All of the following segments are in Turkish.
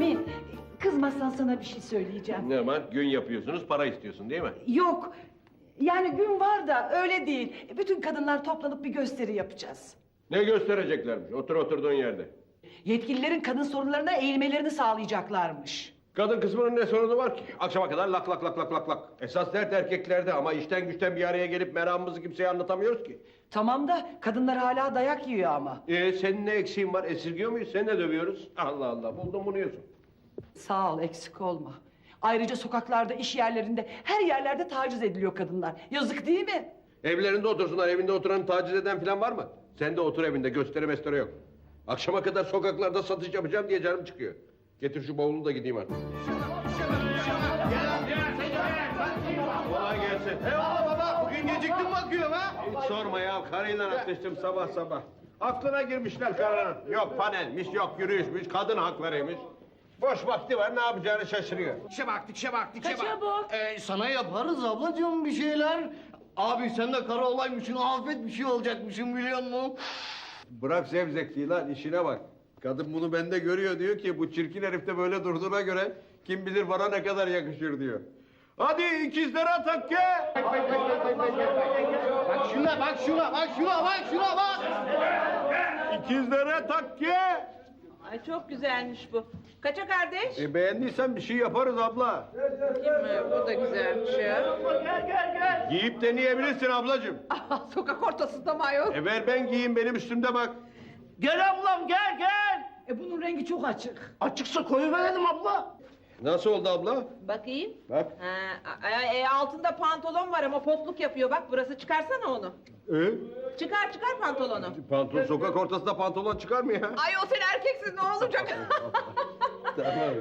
Bünyamin, kızmazsan sana bir şey söyleyeceğim. Ne var? Gün yapıyorsunuz, para istiyorsun değil mi? Yok, yani gün var da öyle değil. Bütün kadınlar toplanıp bir gösteri yapacağız. Ne göstereceklermiş? Otur oturduğun yerde. Yetkililerin kadın sorunlarına eğilmelerini sağlayacaklarmış. Kadın kısmının ne sorunu var ki? Akşama kadar lak lak lak lak lak lak. Esas dert erkeklerde ama işten güçten bir araya gelip meramımızı kimseye anlatamıyoruz ki. Tamam da kadınlar hala dayak yiyor ama. Ee, senin ne eksiğin var? Esirgiyor muyuz? Seni de dövüyoruz. Allah Allah, buldun bunu yiyorsun. Sağ ol, eksik olma. Ayrıca sokaklarda, iş yerlerinde, her yerlerde taciz ediliyor kadınlar. Yazık değil mi? Evlerinde otursunlar, evinde oturanı taciz eden falan var mı? Sen de otur evinde, gösteri mestere yok. Akşama kadar sokaklarda satış yapacağım diye canım çıkıyor. Getir şu bavulu da gideyim artık. Kolay gelsin. Eyvallah baba, bugün geciktim bakıyorum ha. Hiç sorma ya, karıyla atıştım sabah sabah. Aklına girmişler karının. Yok panelmiş, yok yürüyüşmüş, kadın haklarıymış. Boş vakti var, ne yapacağını şaşırıyor. Dikişe bak, dikişe bak, dikişe Kaça bak. bu? Ee, sana yaparız ablacığım bir şeyler. Abi sen de kara olaymışsın, afet bir şey olacakmışsın biliyor musun? Bırak zevzekliği lan, işine bak. Kadın bunu bende görüyor diyor ki bu çirkin herif de böyle durduğuna göre kim bilir bana ne kadar yakışır diyor. Hadi ikizlere takke! Bak şuna, bak şuna, bak şuna, bak şuna bak. İkizlere takke! Ay çok güzelmiş bu. Kaça kardeş? E beğendiysen bir şey yaparız abla. Kim? Bu da güzelmiş ya. Giyip deneyebilirsin ablacığım. Sokak ortasında mı ayol? E ver ben giyeyim benim üstümde bak. Gel ablam, gel gel. E bunun rengi çok açık. Açıksa koyu verelim abla. Nasıl oldu abla? Bakayım. Bak. Ha, e, altında pantolon var ama potluk yapıyor bak burası çıkarsana onu. E? Çıkar çıkar pantolonu. Pantolon sokak ortasında pantolon çıkar mı ya? Ay o sen erkeksin ne olacak? Tamam.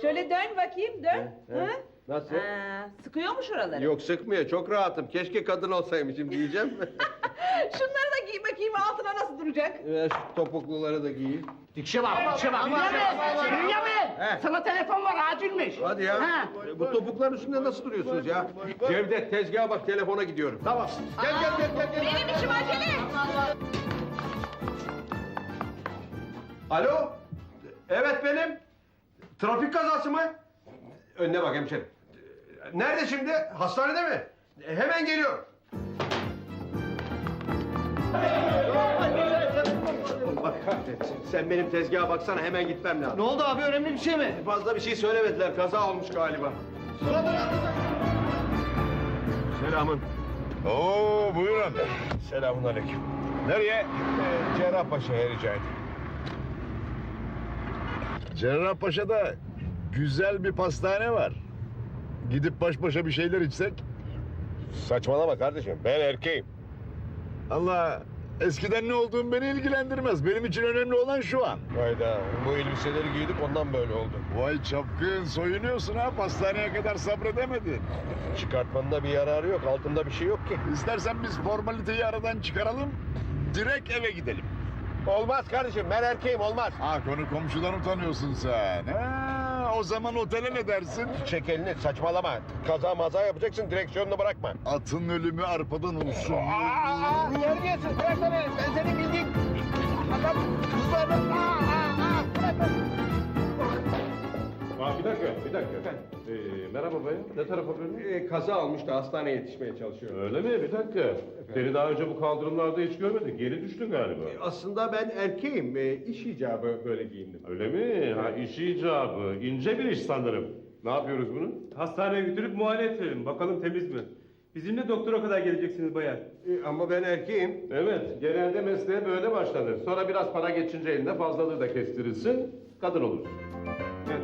Şöyle dön bakayım dön. Ha? Nasıl? Ha, sıkıyor mu şuraları? Yok sıkmıyor çok rahatım. Keşke kadın olsaymışım diyeceğim. Şunları da giy bakayım altına nasıl duracak? Ver şu topukluları da giyeyim. Dikişe bak, dikişe bak. Bünyamin, Bünyamin. Sana telefon var, acilmiş. Hadi ya. Ha. E, Bu topukların üstünde nasıl duruyorsunuz ya? Cevdet tezgaha bak telefona gidiyorum. Tamam. Gel gel gel gel. gel. Benim işim acele. Alo. Evet benim. Trafik kazası mı? Önüne bak hemşerim. Nerede şimdi? Hastanede mi? Hemen geliyorum. Kahretsin. Sen benim tezgaha baksana hemen gitmem lazım. Ne oldu abi, önemli bir şey mi? Fazla bir şey söylemediler. Kaza olmuş galiba. Selamın. Oo buyurun. Selamun aleyküm. Nereye? Ee, Cerrahpaşa'ya rica edeyim. Cerrahpaşa'da güzel bir pastane var. Gidip baş başa bir şeyler içsek. Saçmalama kardeşim. Ben erkeğim. Allah eskiden ne olduğum beni ilgilendirmez. Benim için önemli olan şu an. Hayda. Bu elbiseleri giydik ondan böyle oldu. Vay çapkın soyunuyorsun ha pastaneye kadar sabredemedin. Çıkartmanın bir yararı yok. Altında bir şey yok ki. İstersen biz formaliteyi aradan çıkaralım. Direkt eve gidelim. Olmaz kardeşim. Ben erkeğim olmaz. Ha konu komşudan utanıyorsun sen. Ha, o zaman otele ne dersin? Çek elini saçmalama. Kaza maza yapacaksın direksiyonunu bırakma. Atın ölümü arpadan olsun. Aa, terbiyesiz, bıraksana. Ben seni bildiğin adam kızlarla... bayan. Ne tarafa böyle? Ee, kaza almış da hastaneye yetişmeye çalışıyor. Öyle mi? Bir dakika. Seni daha önce bu kaldırımlarda hiç görmedik. Geri düştün galiba. Aslında ben erkeğim. Ee, iş icabı böyle giyindim. Öyle mi? Ha iş icabı. İnce bir iş sanırım. Ne yapıyoruz bunu? Hastaneye götürüp muayene ettirelim. Bakalım temiz mi? Bizimle doktora kadar geleceksiniz bayan. Ee, ama ben erkeğim. Evet, genelde mesleğe böyle başlanır. Sonra biraz para geçince eline fazlalığı da kestirirsin, kadın olursun.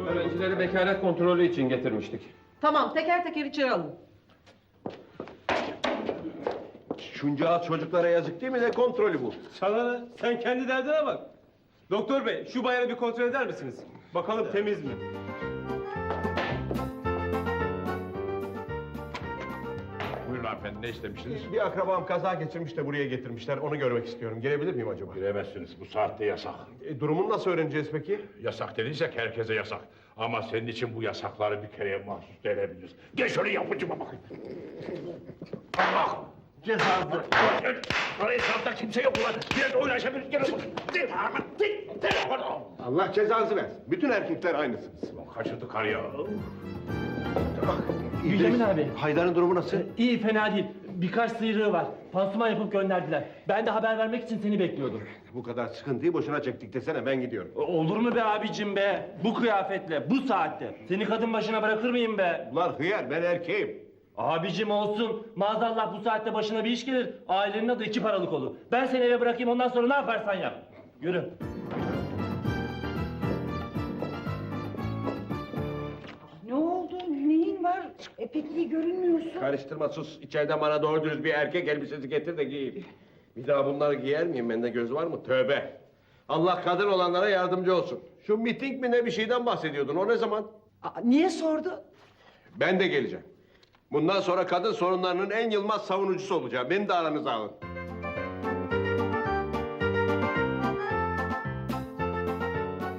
Öğrencileri bekaret kontrolü için getirmiştik. Tamam teker teker içeri alın. Şunca çocuklara yazık değil mi? Ne kontrolü bu? Sana ne? Sen kendi derdine bak. Doktor bey şu bayanı bir kontrol eder misiniz? Bakalım temiz mi? Hanımefendi ne istemiştiniz? Bir akrabam kaza geçirmiş de buraya getirmişler. Onu görmek istiyorum. Gelebilir miyim acaba? Giremezsiniz bu saatte yasak. E, durumunu nasıl öğreneceğiz peki? Yasak dediysek herkese yasak. Ama senin için bu yasakları bir kereye mahsus denebiliriz. Gel şöyle yapıcıma bakayım. Allah! cezası. Oraya safta kimse yok ulan. Biraz uğraşabilir. Gel oğlum. Allah cezanızı versin. Bütün erkekler aynısınız. Kaçırdı kar ya. Bünyamin abi. Haydar'ın durumu nasıl? İyi fena değil. Birkaç sıyrığı var. Pansuman yapıp gönderdiler. Ben de haber vermek için seni bekliyordum. Bu kadar sıkıntıyı boşuna çektik desene ben gidiyorum. Olur mu be abicim be? Bu kıyafetle, bu saatte. Seni kadın başına bırakır mıyım be? Ulan hıyar ben erkeğim. Abicim olsun. Maazallah bu saatte başına bir iş gelir. Ailenin adı iki paralık olur. Ben seni eve bırakayım ondan sonra ne yaparsan yap. Yürü. E, pek iyi görünmüyorsun. Karıştırma sus. İçeriden bana doğru dürüst bir erkek elbisesi getir de giyeyim. Bir daha bunları giyer miyim? Bende göz var mı? Tövbe. Allah kadın olanlara yardımcı olsun. Şu miting mi ne bir şeyden bahsediyordun. O ne zaman? Aa, niye sordu? Ben de geleceğim. Bundan sonra kadın sorunlarının en yılmaz savunucusu olacağım. Beni de aranıza alın.